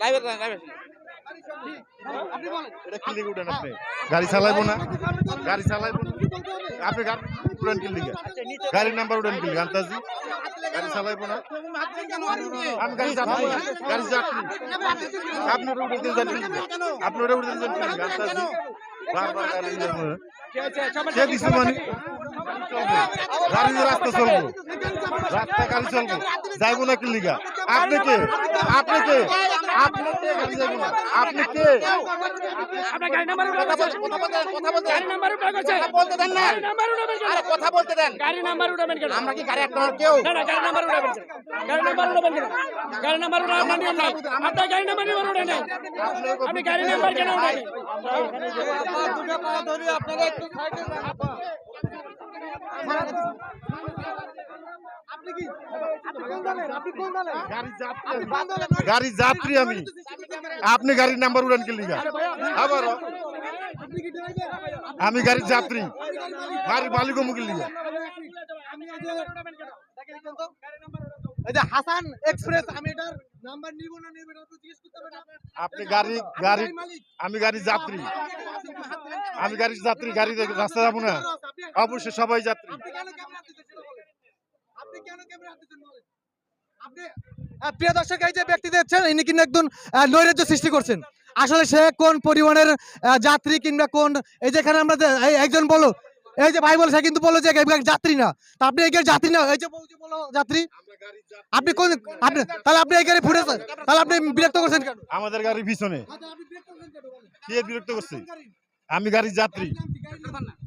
লাইভে লাইভে এটা কিনলে উঠেন আপনি। গাড়ি চালাইবো না। গাড়ি চালাইবো না। আপনি গাড়ি উড়ান কিনলে গাড়ির নাম্বার উড়ান কিনলে আন্তাজি গাড়ি চালাইবো না। আমি গাড়ি যাত্রী গাড়ি যাত্রী আপনি ওটা উঠে যান আপনি ওটা উঠে যান আন্তাজি বারবার গাড়ি কে মানে? গাড়ি দিয়ে রাস্তা চলবো। রাস্তা গাড়ি চলবো। যাইবো না কিনলিগা আপনি কে? আপনি কে? আপনি কে? গাড়ি যাইবো না আপনি কে? আপনার গাড়ি নাম্বার উঠে গেছে। কথা বলতে কথা বলতে গাড়ি নাম্বার গেছে। কথা বলতে দেন না। গাড়ি নাম্বার উঠাবেন আরে কথা বলতে দেন। গাড়ি নাম্বার উঠাবেন কেন আমরা কি গাড়ি একটা কেউ? না না গাড়ি নাম্বার উঠাবেন গাড়ি নাম্বার উঠাবেন কেন গাড়ি নাম্বার উঠা আপনার নিয়ম নাই আপনার গাড়ি নাম্বার নিয়ম উঠে নেই আপনি গাড়ি নাম্বার কেন উঠাবেন? গাড়ি যাত্রী আমি। আপনি গাড়ির নাম্বার উড়ান কে লিগা? আবার? আমি গাড়ির যাত্রী গাড়ির মালিক মুখে লিগা? এই যে হাসান এক্সপ্রেস আমি এটার নাম্বার নিব না নিব এটা তো জিজ্ঞেস করতে হবে আপনি গাড়ি গাড়ি আমি গাড়ির যাত্রী আমি গাড়ির যাত্রী গাড়ি রাস্তা যাব না। অবশ্যই সবাই যাত্রী আপনি কেন ক্যামেরা দিতেছেন আপনি কেন ক্যামেরা দিতেছেন বলেন? আপনি আহ, প্রিয় দর্শক এই যে ব্যক্তি দেখছেন ইনি কিন্তু একজন নৈরাজ্য সৃষ্টি করছেন। আসলে সে কোন পরিমাণের যাত্রী কিংবা কোন এই যেখানে আমরা একজন বলো এই যে ভাই বলে সে কিন্তু বলো যে যাত্রী না। তা আপনি এই যাত্রী না? এই যে বলো যাত্রী। আপনি কোন আপনি তাহলে আপনি এই গাড়ি ফুটেছেন তাহলে আপনি বিরক্ত করছেন আমাদের গাড়ির পিছনে। বিরক্ত করছে? আমি গাড়ির যাত্রী।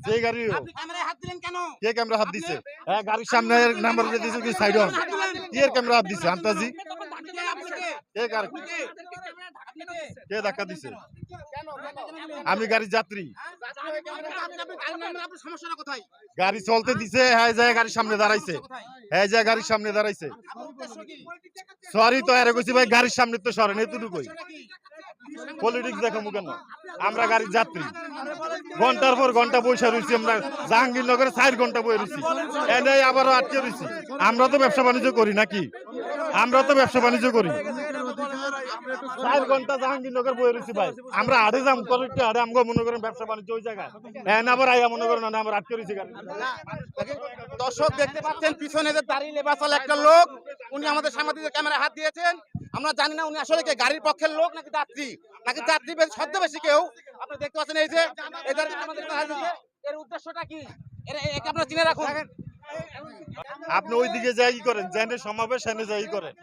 যে গাড়ি কে ক্যামেরা হাত দিছে? হ্যাঁ গাড়ির সামনে নাম্বার দিছে কি সাইড অন কে ক্যামেরা হাত দিছে? আন্তাজি? কে গাড়ি? কে? ধাক্কা দিছে? আমি গাড়ির যাত্রী। সমস্যাটা গাড়ি চলতে দিছে হ্যাঁ? যায় গাড়ির সামনে দাঁড়াইছে। হ্যাঁ যায় গাড়ির সামনে দাঁড়াইছে। সরি তো আরে কইছি ভাই গাড়ির সামনে তো সরেন এতটুকুই। পলিটিক্স দেখামু কেন? আমরা গাড়ির যাত্রী। ঘণ্টার পর ঘণ্টা বসে রয়েছি আমরা জাহাঙ্গীরনগরে চার ঘণ্টা বয়ে রয়েছি এনে আবারও আটকে রয়েছি আমরা তো ব্যবসা বাণিজ্য করি নাকি? আমরা তো ব্যবসা বাণিজ্য করি। চার ঘণ্টা জাহাঙ্গীরনগর বয়ে রয়েছি ভাই। আমরা আড়ে যাম কলেজটা আড়ে আমগো মনে করেন ব্যবসা বাণিজ্য ওই জায়গায়। এনে আবার আইয়া মনে করেন আমরা আটকে রয়েছি গাড়ি। দর্শক দেখতে পাচ্ছেন পিছনে যে দাঁড়িয়ে লেবাসাল একটা লোক উনি আমাদের সাংবাদিকের ক্যামেরা হাত দিয়েছেন। আমরা জানি না উনি আসলে কে, গাড়ির পক্ষের লোক নাকি যাত্রী? নাকি যাত্রী বেশি ছদ্মবেশী কেউ? আপনি দেখতে পাচ্ছেন এই যে এদের আমাদের। এর উদ্দেশ্যটা কি? একে আপনারা চিনে রাখুন। আপনি ওই দিকে যাই করেন জেনে সমাবেশ এনে যাই করেন।